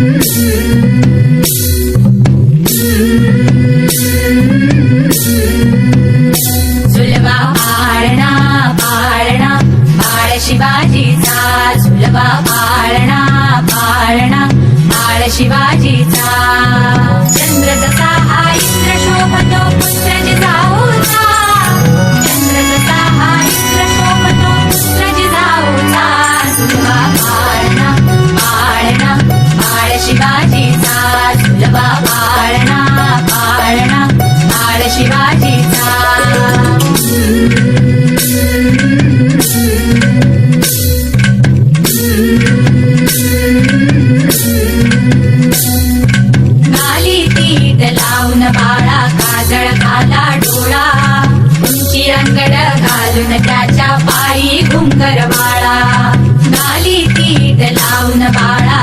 सुलभा पाळणा पाळणा बाळ शिवाजीचा सुलभा पाळणा पाळणा बाळ शिवाजीचा. चंद्र जसा हा इंद्र पाळणा पाळणा बाळ शिवाजीचा. बाळा काजळ डोळा. घालून त्याच्या पायी घुंगर बाळा गाली तीट लावून बाळा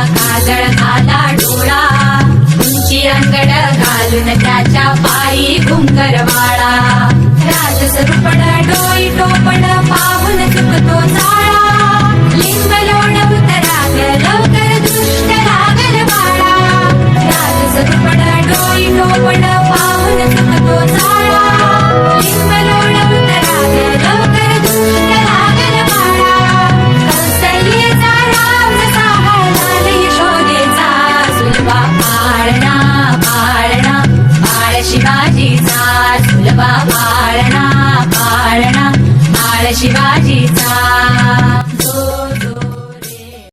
पायी पाळणा पाळणा बाळ शिवाजीचा.